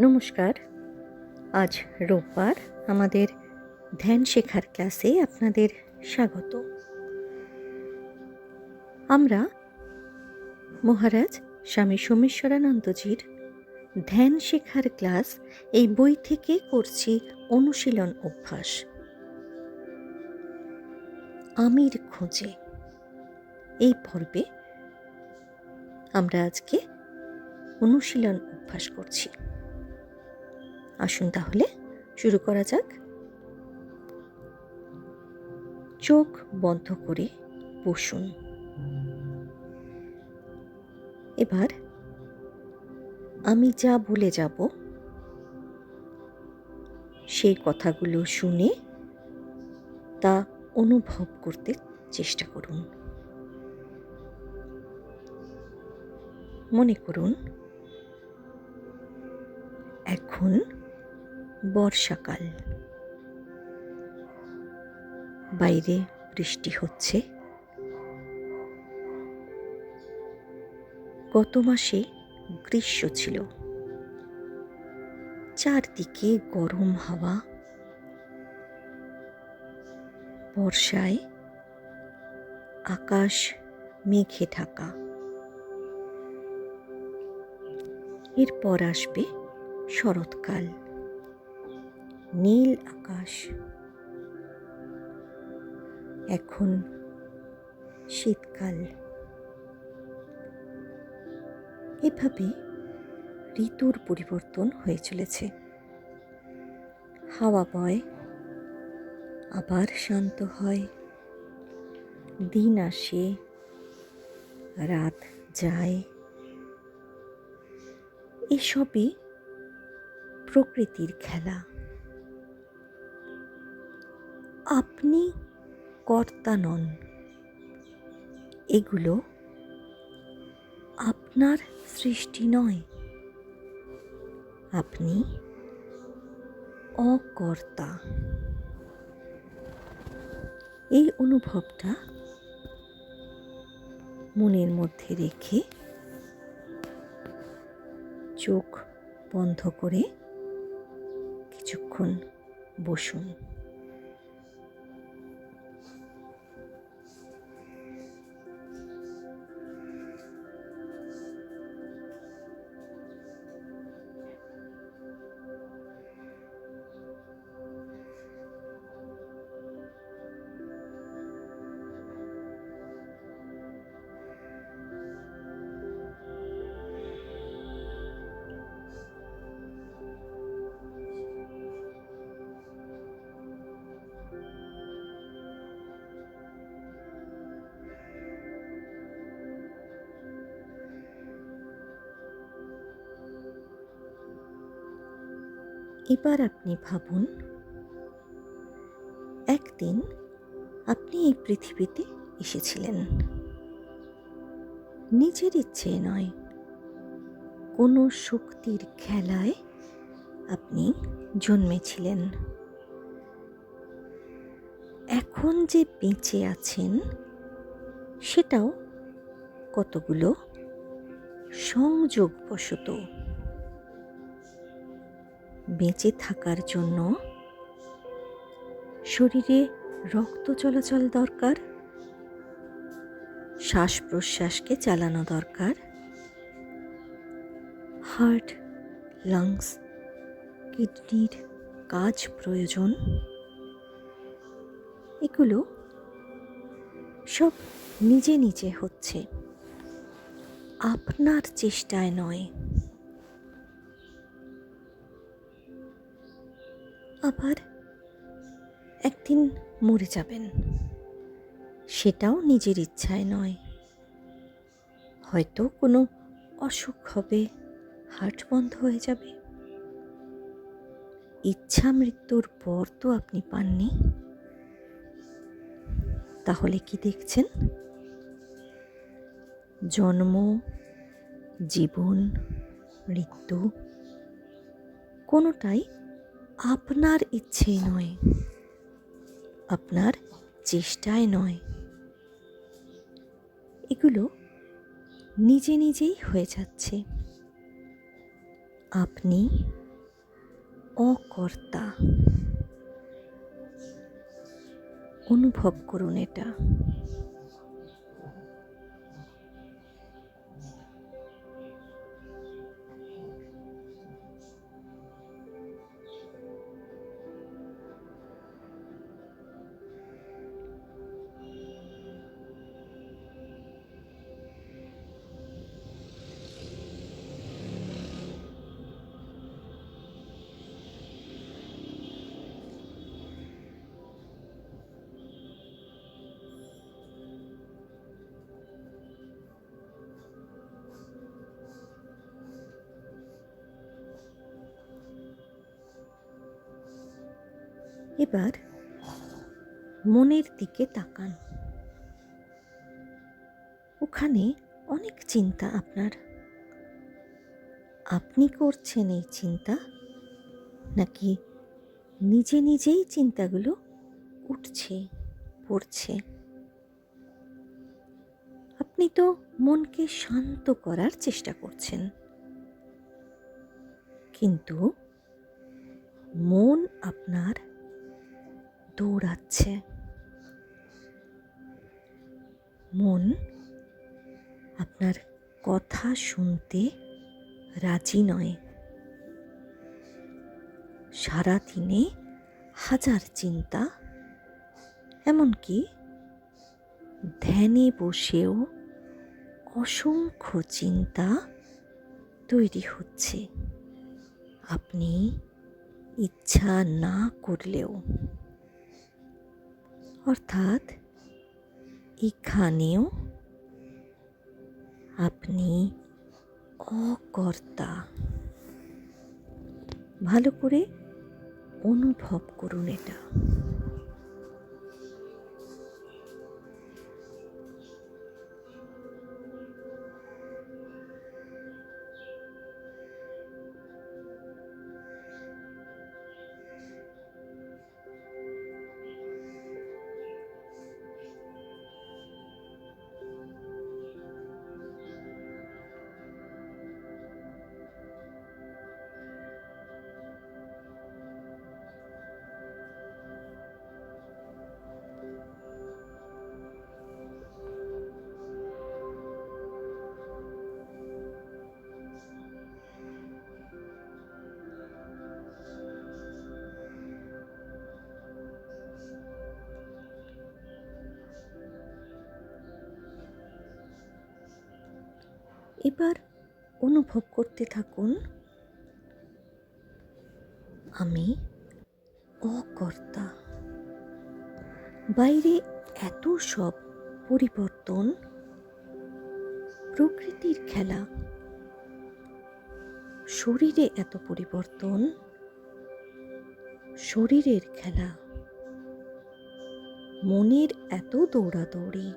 নমস্কার। আজ রোববার আমাদের ধ্যান শেখার ক্লাসে আপনাদের স্বাগত। আমরা মহারাজ স্বামী সোমেশ্বরানন্দজির ধ্যান শেখার ক্লাস এই বই থেকে করছি অনুশীলন অভ্যাস। আমির খোঁজে। এই পর্বে আমরা আজকে অনুশীলন অভ্যাস করছি। আসুন তাহলে, শুরু করা যাক। চোখ বন্ধ করে বসুন। এবার আমি যা বলে যাব, সেই কথাগুলো শুনে তা অনুভব করতে চেষ্টা করুন। মনে করুন, এখন বর্ষাকাল। বাইরে বৃষ্টি হচ্ছে। গত মাসে গ্রীষ্ম ছিল। চারদিকে গরম হাওয়া। বর্ষায় আকাশ মেঘে ঢাকা। এরপর আসবে শরৎকাল। নীল আকাশ। এখন শীতকাল। এভাবে ঋতুর পরিবর্তন হয়ে চলেছে। হাওয়া বয়, আবার শান্ত হয়। দিন আসে, রাত যায়। এসবই প্রকৃতির খেলা। আপনি কর্তা নন। এগুলো আপনার সৃষ্টি নয়। আপনি অকর্তা। এই অনুভবটা মনের মধ্যে রেখে চোখ বন্ধ করে কিছুক্ষণ বসুন। এবার আপনি ভাবুন, একদিন আপনি এই পৃথিবীতে এসেছিলেন। নিজের ইচ্ছে নয়, কোনো শক্তির খেলায় আপনি জন্মেছিলেন। এখন যে বেঁচে আছেন, সেটাও কতগুলো সংযোগবশত বেঁচে থাকার জন্য। শরীরে রক্ত চলাচল দরকার। শ্বাস প্রশ্বাসকে চালানো দরকার। হার্ট লাংস কিডনির কাজ প্রয়োজন। এগুলো সব নিজে নিজে হচ্ছে। আপনার চেষ্টায় নয়। আবার একদিন মরে যাবেন। সেটাও নিজের ইচ্ছায় নয়। হয়তো কোনো অসুখ হবে, হার্ট বন্ধ হয়ে যাবে। ইচ্ছা মৃত্যুর পর তো আপনি পাননি। তাহলে কি দেখছেন? জন্ম, জীবন, মৃত্যু, কোনোটাই আপনার ইচ্ছেই নয়। আপনার চেষ্টায় নয়। এগুলো নিজে নিজেই হয়ে যাচ্ছে। আপনি অকর্তা। অনুভব করুন এটা। এবার মনের দিকে তাকান। ওখানে অনেক চিন্তা আপনার। আপনি করছেন এই চিন্তা নাকি নিজে নিজেই চিন্তাগুলো উঠছে, পড়ছে? আপনি তো মনকে শান্ত করার চেষ্টা করছেন। কিন্তু মন আপনার দৌড়াচ্ছে। মন আপনার কথা শুনতে রাজি নয়। সারাদিনে হাজার চিন্তা, এমনকি ধ্যানে বসেও অসংখ্য চিন্তা তৈরি হচ্ছে। আপনি ইচ্ছা না করলেও অর্থাৎ এখানেও আপনি অকর্তা। ভালো করে অনুভব করুন এটা। এবার অনুভব করতে থাকুন। আমি অকর্তা। বাইরে এত সব পরিবর্তন, প্রকৃতির খেলা, শরীরে এত পরিবর্তন, শরীরের খেলা, মনের এত দৌড়াদৌড়ি,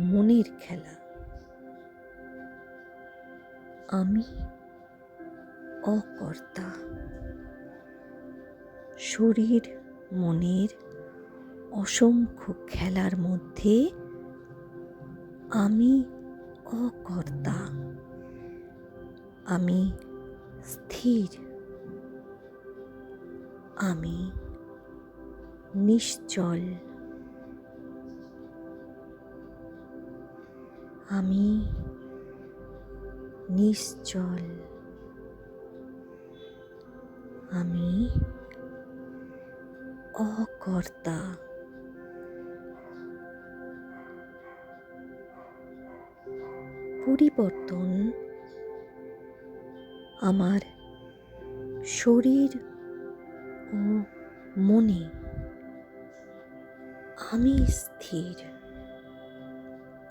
মনের খেলা। আমি অকর্তা। শরীর মনের অসংখ্য খেলার মধ্যে আমি অকর্তা। আমি স্থির। আমি নিশ্চল। আমি নিশ্চল। আমি অকর্তা। পরিবর্তন আমার শরীর ও মনে। আমি স্থির।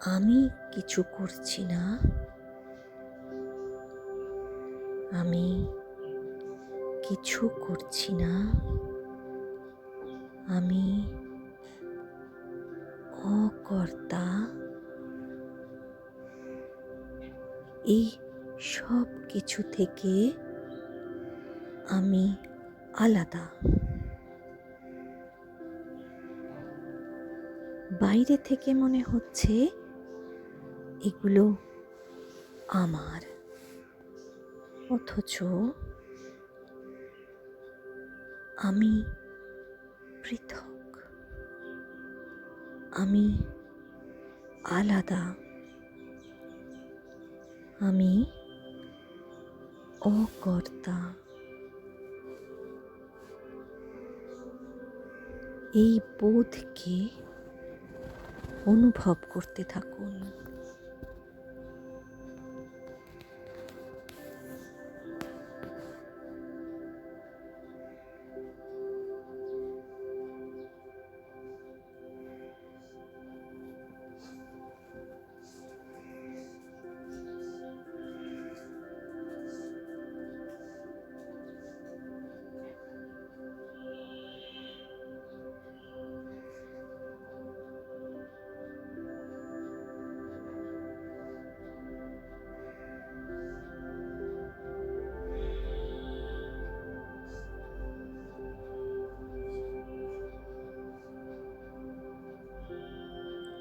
আমি কিছু করছি না। আমি কিছু করছি না। আমি অকর্তা। এই সব কিছু থেকে আমি আলাদা। বাইরে থেকে মনে হচ্ছে এগুলো আমার। অথচ আমি পৃথক। আমি আলাদা। আমি অকর্তা। এই বোধকে অনুভব করতে থাকুন।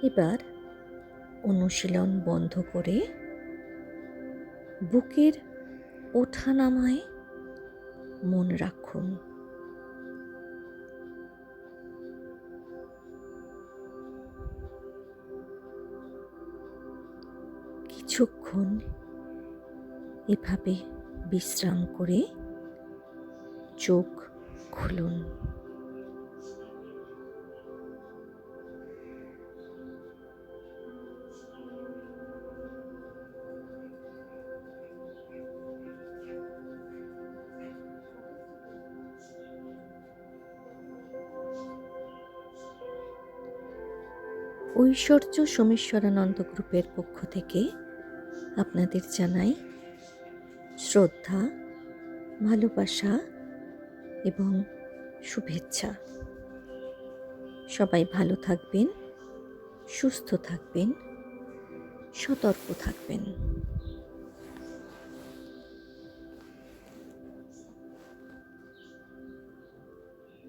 এবার অনুশীলন বন্ধ করে বুকের ওঠানামায় মন রাখুন। কিছুক্ষণ এভাবে বিশ্রাম করে চোখ খুলুন। ঐশ্বর্য সোমেশ্বরানন্দ গ্রুপের পক্ষ থেকে আপনাদের জানাই শ্রদ্ধা, ভালোবাসা এবং শুভেচ্ছা। সবাই ভালো থাকবেন, সুস্থ থাকবেন, সতর্ক থাকবেন।